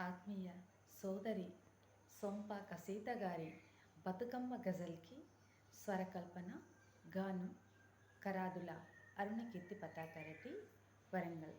ఆత్మీయ సోదరి సొంపాక సీత గారి బతుకమ్మ గజల్కి స్వరకల్పన గానం కరాదుల అరుణకీర్తి పతాకారెడ్డి వరంగల్.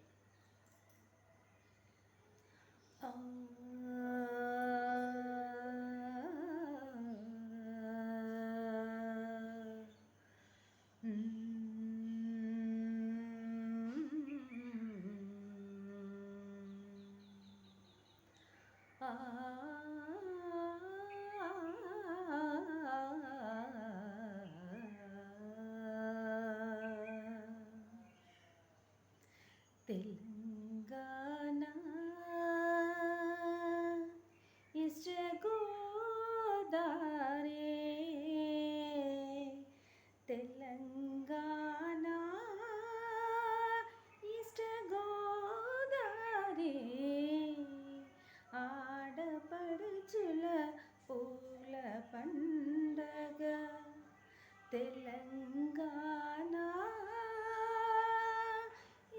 తెలంగాణ ఇష్ట గోదారే తెలంగాణ తెలంగాణ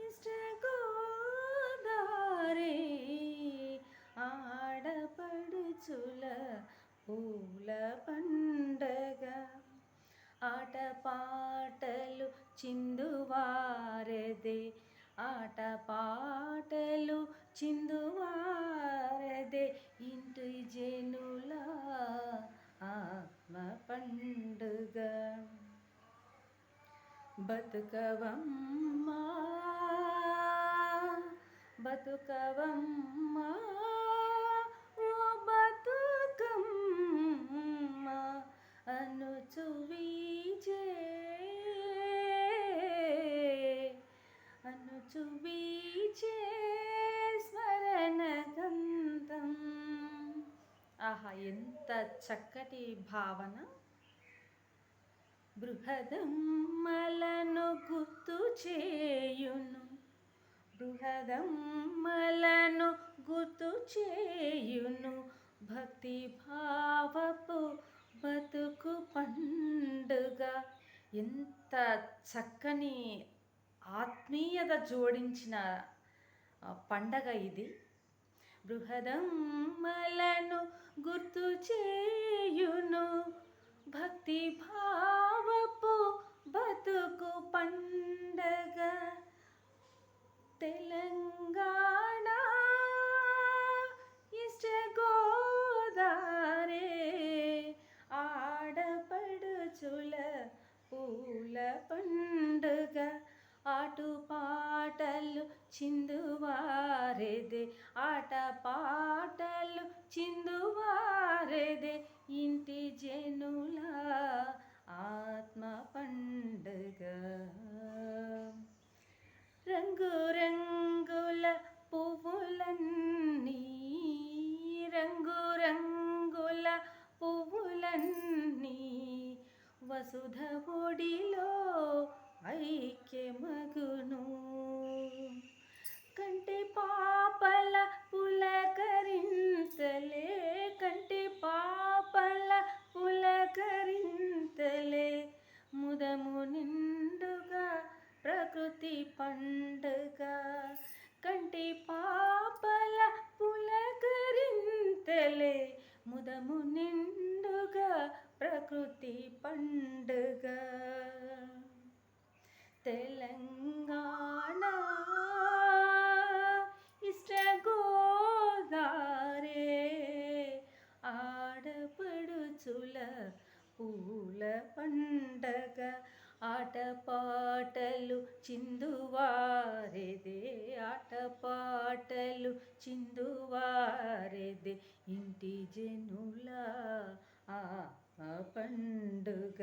ఇష్ట గోదారే ఆడపడుచుల పూల పండగ. ఆట పాటలు చిందువారదే ఆట పాటలు చిందువారదే. ఇంటి జనుల ఆత్మ పండుగ బతుకవమ్మా బతుకవమ్మా ఓ బతుకమ్మ అనుచు వీచే అనుచు స్మరణ ఆహా ఎంత చక్కటి భావన. బృహదమ్మలను గుర్తు చేయును. బృహదమ్మలను గుర్తు చేయును. భక్తి భావపు బతుకు పండుగ. ఎంత చక్కని ఆత్మీయత జోడించిన పండగ ఇది. బృహదమ్మలను గుర్తు చేయును. భక్తి భావపు బతుకు పండగ తెలంగాణ ఇష్ట గోదారే ఆడపడుచుల పూల పండుగ ఆటు పాటలు చిందువారేదే ఆట పాటలు చిందువారేదే. ఇంటి జనుల ఆత్మ పండుగ. రంగు రంగుల పువ్వులన్నీ రంగు రంగుల పువ్వులన్నీ వసుధ ఒడిలో ఐక్యమగును. కంటి పాపల పులకరింతలే కంటి పాపల పులకరింతలే. ముదము నిండుగా ప్రకృతి పండుగ కంటి పాపల పులకరింతలే. ముదము నిండుగా ప్రకృతి పండుగ. తెలంగాణ పూల పండగ ఆటపాటలు చిందువారెదే ఆటపాటలు చిందువారెదే ఇంటి జనుల ఆ పండుగ.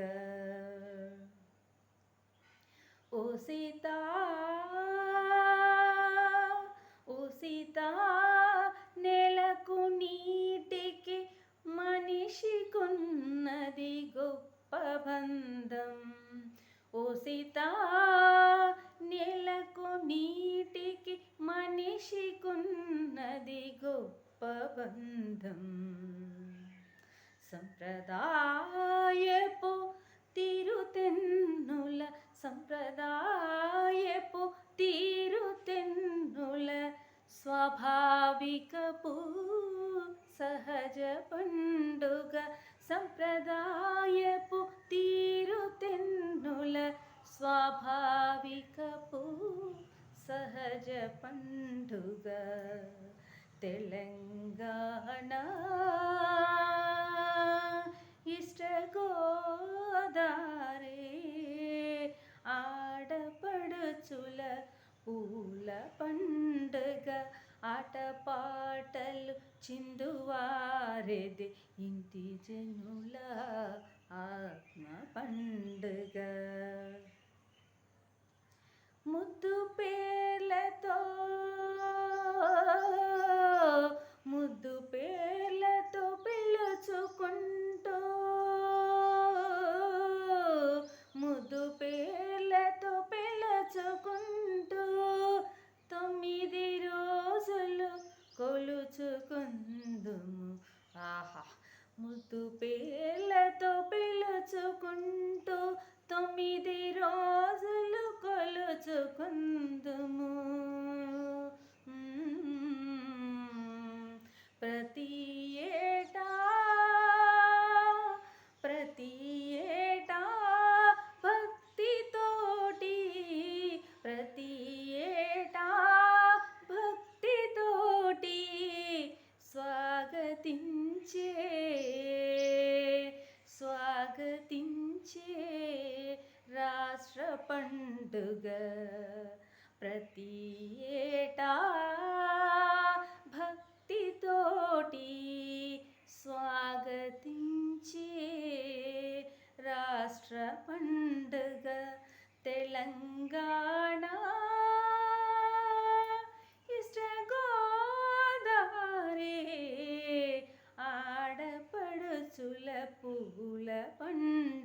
ఓ సీత ఓ సీతా ഗൊപ്പബന്ധം സമ്പ്രദായപ്പോ പോ സമ്പ്രദായപ്പോ സ്വാഭാവിക പൂ സഹജ പണ്ടുക സമ്പ്രദായപ്പോ സ്വാഭാവിക പൂ സഹജ പണ്ടുക. తెలంగాణ. ఇష్ట గోదారే ఆడపడుచుల పూల పండుగ ఆటపాటలు చిందువారేది ఇంటి జనుల ఆత్మ పండుగ ముద్దు పేర్లతో పిలుచుకుంటూ తొమ్మిది రోజులు కొలుచుకుందుము. పండుగ ప్రతి ఏటా భక్తితోటి స్వాగతించే రాష్ట్ర పండుగ తెలంగాణ. ఇష్ట గోదావరి ఆడపడుచుల పువ్వుల పండుగ